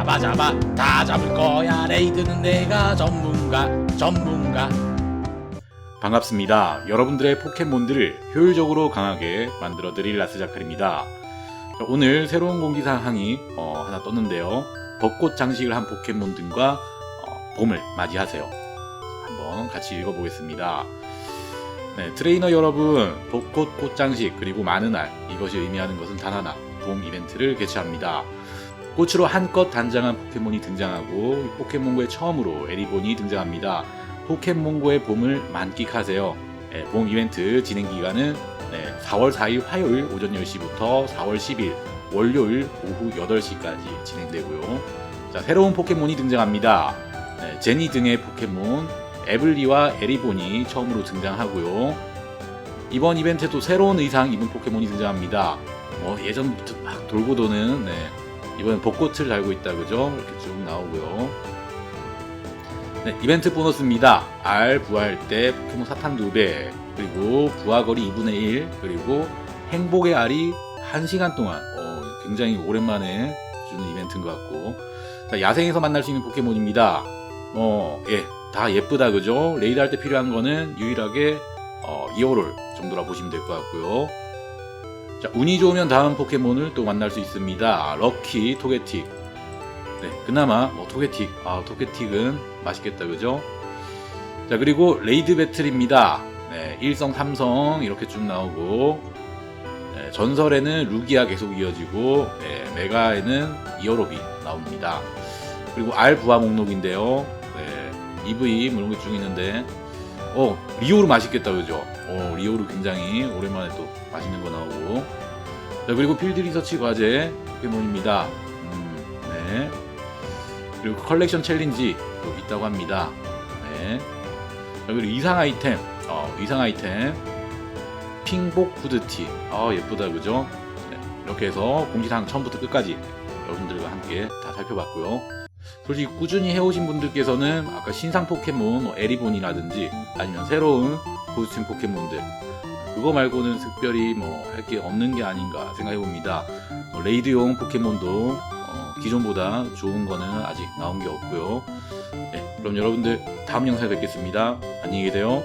잡아 잡아 다 잡을 거야 레이드는 내가 전문가 전문가 반갑습니다. 여러분들의 포켓몬들을 효율적으로 강하게 만들어 드릴 라스자칼입니다. 자, 오늘 새로운 공지사항이 어, 하나 떴는데요. 벚꽃 장식을 한 포켓몬 등과 어, 봄을 맞이하세요. 한번 같이 읽어보겠습니다. 네, 트레이너 여러분, 벚꽃 꽃장식 그리고 많은 알 이것이 의미하는 것은 단 하나, 봄 이벤트를 개최합니다. 꽃으로 한껏 단장한 포켓몬이 등장하고 이 포켓몬고에 처음으로 에리본이 등장합니다. 포켓몬고의 봄을 만끽하세요. 네, 봄 이벤트 진행 기간은 네, 4월 4일 화요일 오전 10시부터 4월 10일 월요일 오후 8시까지 진행되고요. 자, 새로운 포켓몬이 등장합니다. 네, 제니 등의 포켓몬 에블리와 에리본이 처음으로 등장하고요. 이번 이벤트에도 새로운 의상 입은 포켓몬이 등장합니다. 뭐 예전부터 막 돌고 도는 네, 이번엔 벚꽃을 달고 있다 그죠? 이렇게 쭉 나오고요. 네, 이벤트 보너스입니다. R 부활 때 포켓몬 사탕 2배, 그리고 부하거리 2분의 1, 그리고 행복의 알이 1시간 동안, 어, 굉장히 오랜만에 주는 이벤트인 것 같고, 자, 야생에서 만날 수 있는 포켓몬입니다. 어, 예, 다 예쁘다, 그죠? 레이드 할 때 필요한 거는 유일하게, 어, 이오롤 정도라 보시면 될 것 같고요. 자, 운이 좋으면 다음 포켓몬을 또 만날 수 있습니다. 럭키, 토게틱. 네, 그나마 뭐 토게틱. 아, 토게틱은 맛있겠다, 그죠? 자, 그리고 레이드 배틀입니다. 네, 1성, 3성 이렇게 쭉 나오고 네, 전설에는 루기아 계속 이어지고 네, 메가에는 이어로비 나옵니다. 그리고 R 부하 목록인데요. 네, EV 뭐 이런 게쭉 있는데 어, 리오르 맛있겠다, 그죠? 어, 리오르 굉장히 오랜만에 또 맛있는 거 나오고. 자, 그리고 필드 리서치 과제 포켓몬입니다. 음, 네. 그리고 컬렉션 챌린지 또 있다고 합니다. 네. 자, 그리고 이상 아이템, 어, 이상 아이템. 핑복 후드티. 아, 예쁘다, 그죠? 네. 이렇게 해서 공지사항 처음부터 끝까지 여러분들과 함께 다 살펴봤고요. 솔직히 꾸준히 해오신 분들께서는 아까 신상 포켓몬 뭐 에리본이라든지 아니면 새로운 코스튬 포켓몬들 그거 말고는 특별히 뭐 할 게 없는 게 아닌가 생각해 봅니다. 어, 레이드용 포켓몬도 어, 기존보다 좋은 거는 아직 나온 게 없고요. 네, 그럼 여러분들 다음 영상에 뵙겠습니다. 안녕히 계세요.